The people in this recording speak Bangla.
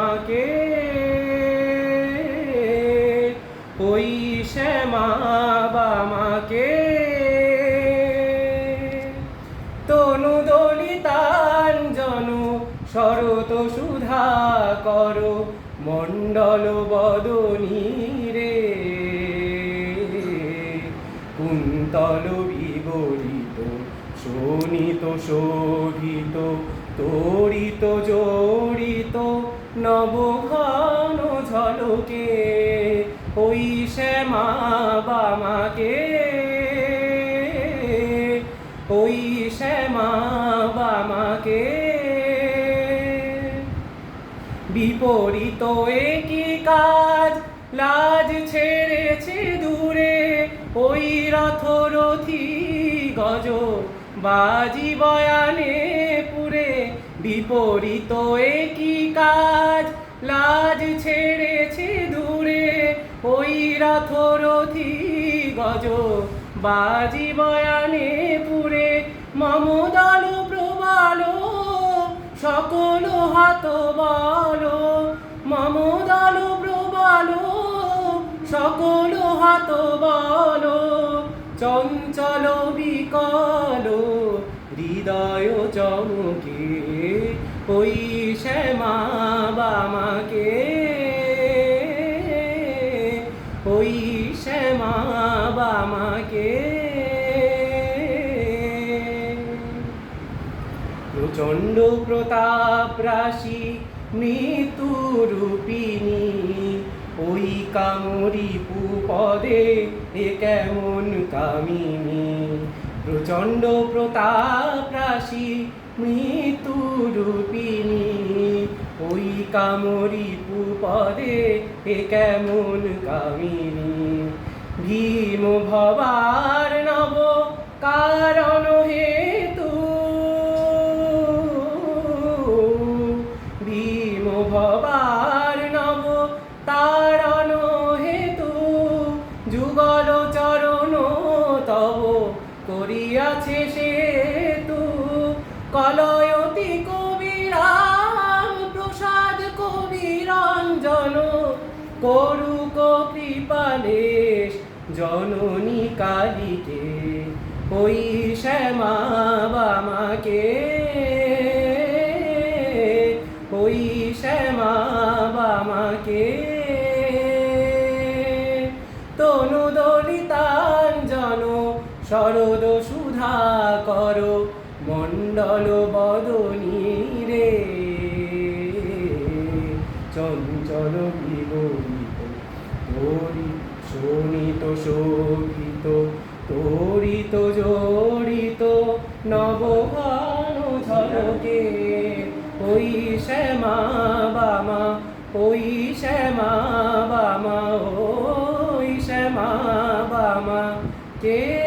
মাকে ওই শ্যামা বামাকে তনু দলিতাঞ্জন শরত সুধা কর, মণ্ডল বদনী রে। কুন্তল বিগলিত শোণিত, শোভিত তরিত জড়িত নবঘন ঝলকে ওই শ্যামা বামাকে। ওই শ্যামা বামাকে। বিপরীত একই কাজ লাজ ছেড়েছে দূরে, ওই রথরথি গজ বাজি বয়ানে পুরে বিপরীত একই কাজ, লাজ ছেড়েছে দূরে। ওই রথরথি গজ বাজি বয়ানে পুরে মমদল প্রবাল, সকল হাত বলো। মমদল প্রবাল, সকল হাত বলো। চঞ্চল বিকল হৃদয় চমকে ওই শ্যামা বামাকে। ওই শ্যামা বামাকে। প্রচণ্ড প্রতাপ রাশি মৃত্যুরূপিণী, ওই কামরি পদে এ কেমন কামিনী। প্রচণ্ড রাশি মৃত্যুরূপিণী ওই কামরি পদে এ কেমন কামিনী? ভীম ভবার নব কারণ হেতু। ভীম ভবার নব তারণ হেতু। যুগল চরণ তব করিয়াছে সেতু, কলয়তি কবিরাম, প্রসাদ কবিরঞ্জন, করুক কৃপালেশ জননী কালীকে, ওই শ্যামা বামাকে, ওই শ্যামা বামাকে। শরদ সুধা কর, মণ্ডল বদনী রে। চঞ্চল বিগলিত তরি শোণিত, শোভিত, তরিত, জড়িত নবভান ঝলকে ওই শ্যামা বামা, ওই শ্যামা বামা, ওই শ্যামা বামা, কে